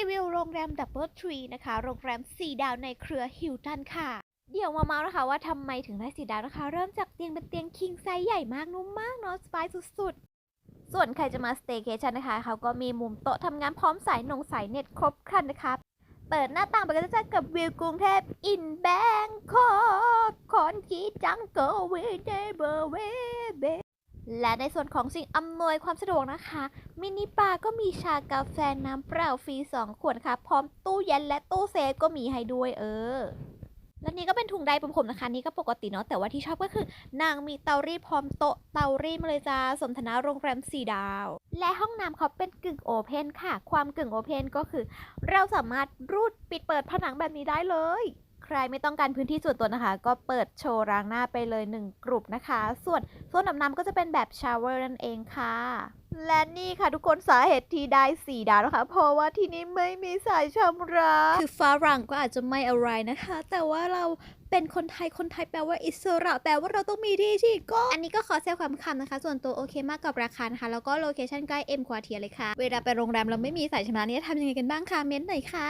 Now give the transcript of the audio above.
รีวิวโรงแรมดับเบิลทรีนะคะ โรงแรม 4 ดาวในเครือฮิลตันค่ะ เดี๋ยวมาเมาส์นะคะว่าทำไมถึงได้4ดาวนะคะ เริ่มจากเตียงเป็นเตียงคิงไซส์ใหญ่มากนุ่มมากเนาะสบายสุดๆ ส่วนใครจะมาสเต y c a t i o n นะคะ เขาก็มีมุมโต๊ะทำงานพร้อมสายนงสายเน็ตครบครันนะคะ เปิดหน้าต่างไปก็จะเจอกับวิวกรุงเทพอินแบงคอกคอนกีจังเกิลเวเดเบอร์เว และในส่วนของสิ่งอำนวยความสะดวกนะคะ มินิบาร์ก็มีชากาแฟน้ำเปล่าฟรี 2 ขวดค่ะ พร้อมตู้เย็นและตู้เซฟก็มีให้ด้วยเออและนี่ก็เป็นถุงใดผมผมนะคะ นี่ก็ปกติเนาะแต่ว่าที่ชอบก็คือ นางมีเตารีดพร้อมโต๊ะเตารีดมาเลยจ้าสมฐานะโรงแรม4ดาว และห้องน้ำเขาเป็นกึ่งโอเพนค่ะ ความกึ่งโอเพนก็คือ เราสามารถรูดปิดเปิดผนังแบบนี้ได้เลย รไม่ต้องการพื้นที่ส่วนตัวนะคะ ก็เปิดโชว์ล้างหน้าไปเลย 1 กลุ่มนะคะ ส่วนส่วนอาบน้ำก็จะเป็นแบบชาวเวอร์นั่นเองค่ะ และนี่ค่ะทุกคนสาเหตุที่ได้4ดาวนะคะ เพราะว่าที่นี่ไม่มีสายชำระคือฝรั่งก็อาจจะไม่อะไรนะคะ แต่ว่าเราเป็นคนไทย คนไทยแปลว่าอิสระแปลว่าเราต้องมีที่ที่ก็ อันนี้ก็ขอแซวความคำนะคะ ส่วนตัวโอเคมากกับราคานะคะ แล้วก็โลเคชั่นใกล้เอ็มควาเทียเลยค่ะ เวลาไปโรงแรมเราไม่มีสายชำระนี่จะทำยังไงกันบ้างคะ เม้นหน่อยค่ะ